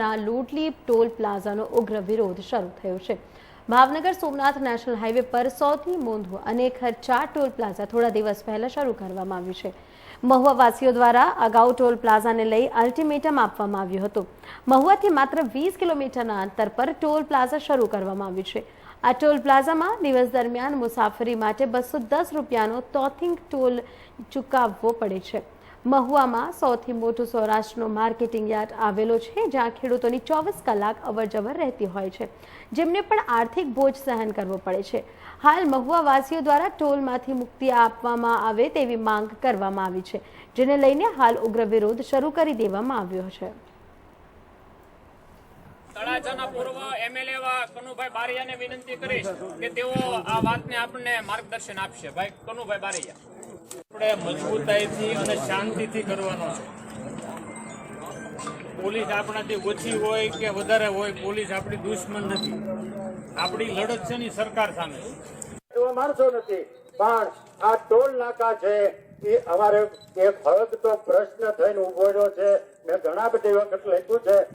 ના લોટલી ટોલ પ્લાઝાનો ઉગ્ર વિરોધ શરૂ થયો છે. ભાવનગર સોમનાથ નેશનલ હાઈવે પર સૌથી મોંઘું અને ખર્ચા ટોલ પ્લાઝા થોડા દિવસ પહેલા શરૂ કરવામાં આવ્યું છે. મહુવાવાસીઓ દ્વારા અગાઉ ટોલ પ્લાઝાને લઈ અલ્ટિમેટમ આપવામાં આવ્યું હતું. મહુવાથી માત્ર વીસ કિલોમીટરના અંતર પર ટોલ પ્લાઝા શરૂ કરવામાં આવ્યું છે. આ ટોલ પ્લાઝામાં દિવસ દરમિયાન મુસાફરી માટે બસો દસ રૂપિયાનો તોથિંગ ટોલ ચૂકવવો પડે છે. મહુવામાં સૌથી મોટું સૌરાષ્ટ્રનો માર્કેટિંગ યાર્ડ આવેલો છે, જ્યાં ખેડૂતોની ચોવીસ કલાક અવરજવર રહેતી હોય છે, જેમને પણ આર્થિક બોજ સહન કરવો પડે છે. હાલ મહુવાવાસીઓ દ્વારા ટોલમાંથી મુક્તિ આપવામાં આવે તેવી માંગ કરવામાં આવી છે, જેને લઈને હાલ ઉગ્ર વિરોધ શરૂ કરી દેવામાં આવ્યો છે. તળાજાના પૂર્વ એમએલએ કનુભાઈ બારિયાને વિનંતી કરીશ કે તેઓ આ વાતને આપણને માર્ગદર્શન આપશે. ભાઈ, કનુભાઈ બારૈયા. આપણે મજબૂતાઈથી અને શાંતિથી કરવાનો પોલીસ આપણાથી ઓછી હોય કે વધારે હોય, પોલીસ આપણી દુશ્મન નથી. આપણી લડત છે ને સરકાર સામે. માણસો નથી. પણ આ ટોલ નાકા છે, એ અમારે એક હળગતો પ્રશ્ન થઈને ઊભો રહ્યો છે. મેં ઘણા બધી વખત લખ્યું છે.